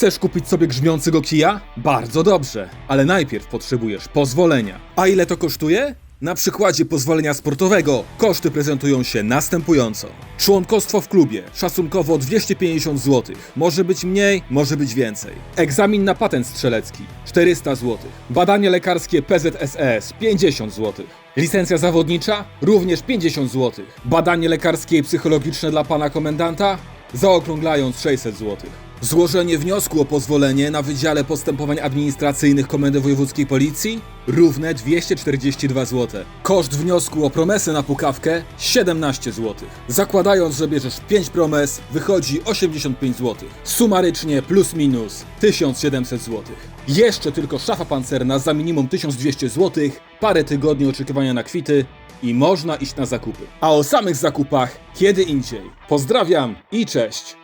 Chcesz kupić sobie grzmiącego kija? Bardzo dobrze, ale najpierw potrzebujesz pozwolenia. A ile to kosztuje? Na przykładzie pozwolenia sportowego koszty prezentują się następująco. Członkostwo w klubie szacunkowo 250 zł. Może być mniej, może być więcej. Egzamin na patent strzelecki 400 zł. Badanie lekarskie PZSES 50 zł. Licencja zawodnicza również 50 zł. Badanie lekarskie i psychologiczne dla pana komendanta zaokrąglając 600 zł. Złożenie wniosku o pozwolenie na Wydziale Postępowań Administracyjnych Komendy Wojewódzkiej Policji równe 242 zł. Koszt wniosku o promesę na pukawkę 17 zł. Zakładając, że bierzesz 5 promes, wychodzi 85 zł. Sumarycznie plus minus 1700 zł. Jeszcze tylko szafa pancerna za minimum 1200 zł, parę tygodni oczekiwania na kwity i można iść na zakupy. A o samych zakupach kiedy indziej. Pozdrawiam i cześć!